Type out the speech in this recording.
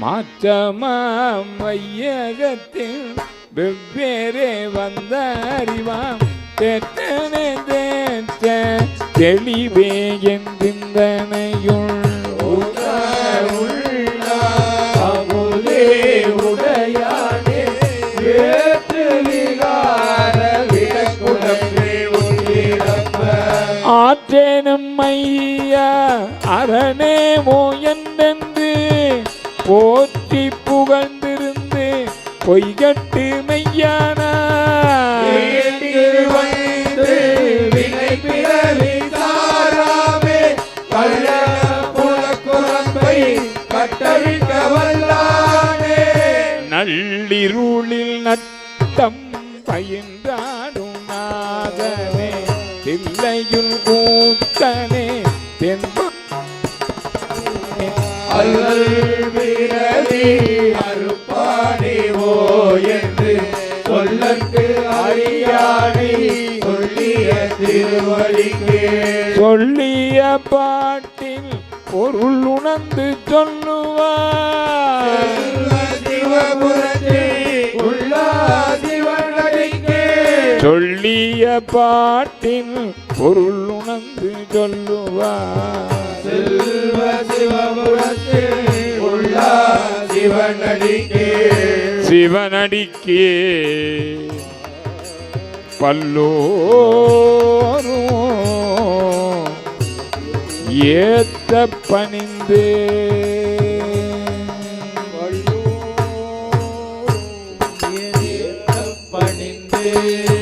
மாற்றமாம் வையகத்தில் வெவ்வேறே வந்த அறிவாம் தெற்றனே தேற்ற தெளிவே என் சிந்தனையுள் ஆற்றேனும் ஐயா அரணேமோ என்றென்று போற்றி புகழ்ந்திருந்து பொய்கட்டு மெய்யானா? நள்ளிருளில் நட்டம் பயின்றாடும் நாதனே தில்லையுள் கூத்தனே தென்ப பிறவி அறுப்பானே ஓ என்று சொல்லற்கு அறியானை சொல்லிய திருவழிக்கே சொல்லிய பாட்டில் பொருள் உணர்ந்து சொல்லுவார். சொல்லிய பாட்டில் பொருள் உணர்ந்து சொல்லுவார். சிவனடிக்கே. சிவனடிக்கே. பல்லோரும் ஏத்த பணிந்தே. பணிந்தே.